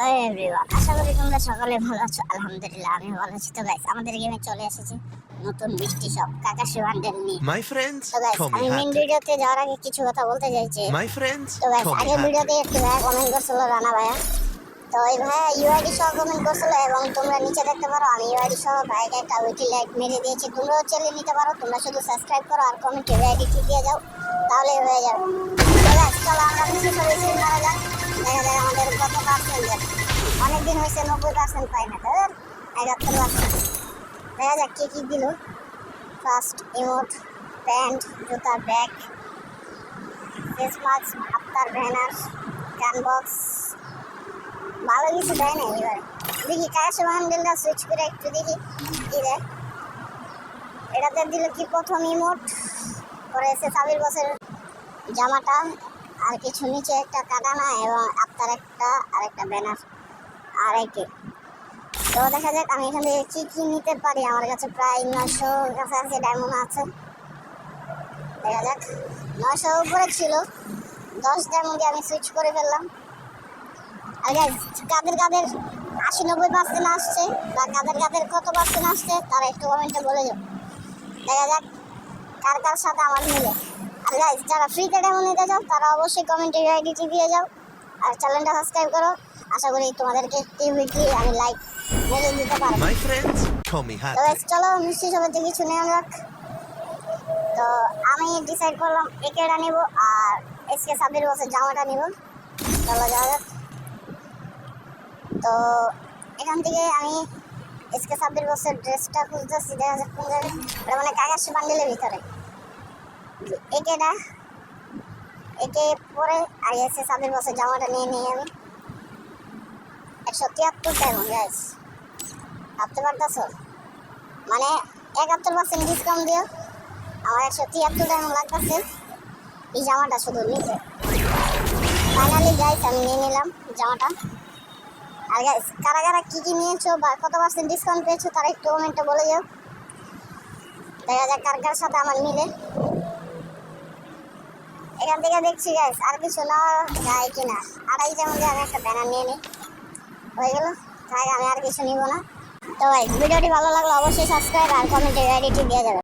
Hello everyone আশা করি তোমরা সকলে ভালো আছো। আলহামদুলিল্লাহ আমি ভালো আছি। তো গাইস আমাদের গেমে চলে এসেছে নতুন মিষ্টি সব। কাকাশি বান্ডেল নিয়ে My friends, তো গাইস আমি মেন ভিডিওতে যাওয়ার আগে কিছু কথা বলতে চাইছি। My friends, তো গাইস আগের ভিডিওতে একটি ভাইয়া কমেন্ট করছিল রানা ভাইয়া। তো ওই ভাইয়া ইউআইডি সহ কমেন্ট করছিল এবং তোমরা নিচে দেখতে পারো আমি ইউআইডি সহ ভাইকে একটা উইটি লাইক মেরে দিয়েছি। তোমরাও চলে নিতে পারো তোমরা শুধু সাবস্ক্রাইব করো আর কমেন্টে ইউআইডি ঠিক দিয়ে যাও তাহলে হয়ে যাবে। তো গাইস চলো আমরা কিছু সবাই মারা যাক। দেখা যাক আমাদের কত অনেকদিন হয়েছে নব্বই পার্সেন্ট পাই না তো একাত্তর দেখা যাক কি কি দিল। ফার্স্ট ইমোট প্যান্ট জুতা bag face mask avatar banner gun box ভালো কিছু দেয় না এবারে। দেখি কাশ বান্ডেলটা সুইচ করে একটু দেখি, কি দেয়। এটাতে দিল কি প্রথম ইমোট পরে এসে সাবির বসের জামাটা আর কিছু নিচে একটা কাটানা এবং আপনার একটা আর একটা ব্যানার আর একে। তো দেখা যাক, আমি এখান থেকে কি কি নিতে পারি। আমার কাছে প্রায় নশো কাছাকাছি ডায়মন্ড আছে। দেখা যাক। নশো উপরে ছিল। দশ ডায়মন্ডে আমি সুইচ করে ফেললাম। আর কাদের কাদের আশি নব্বই পার্সেন্ট আসছে বা কাদের কাদের কত পার্সেন্ট আসছে, তারা একটু কমেন্টে বলে যাও। দেখা যাক, কার কার সাথে আমার মিলে। আর গাইজ যারা ফ্রিতে ডায়মন্ড নিতে চাও তারা অবশ্যই কমেন্টে আইডিটি দিয়ে যাও। আর চ্যানেলটা সাবস্ক্রাইব করো। আশা করি তোমাদেরকে টিভিটি আমি লাইক মেরে দিতে পারব। My friends, call me তো. চলো মিষ্টি সবাই কিছু নেওয়া যাক। তো আমি ডিসাইড করলাম একেটা নিব আর এসকে সাবির বসে জামাটা নিব। চলো যাওয়া যাক। তো এখান থেকে আমি এসকে সাবির বসের ড্রেসটা খুঁজতেছি দেখা যাক কোন জায়গায় মানে কাগাস বান্ডেলের ভিতরে। একেটা, একে পরে আর এসকে সাবির বসের জামাটা নিয়ে নিই আমি। একশো তিয়াত্তর টাইম গাইস ভাবতে পারতেছো? মানে একাত্তর পার্সেন্ট ডিসকাউন্ট দিও, আমার একশো তিয়াত্তর টাকা লাগতেছে। এই জামাটা শুধু নিতে ফাইনালি গাইস আমি নিয়ে নিলাম জামাটা। আর গাইস কারা কারা কী কী নিয়েছো বা কত পার্সেন্ট ডিসকাউন্ট পেয়েছ তারা একটু কমেন্টে বলে যাও। দেখা যাক কার কার সাথে আমার মিলে। এখান থেকে দেখছি গাইস আর কিছু না, যায় কিনা। আড়াই যেমন আমি একটা ব্যানার নিয়ে নিই। হয়ে গেল? তাই আমি আর কিছু নিব না। তো ভাই ভিডিওটি ভালো লাগলে অবশ্যই সাবস্ক্রাইব আর কমেন্টে এডিটি দিয়ে যাবে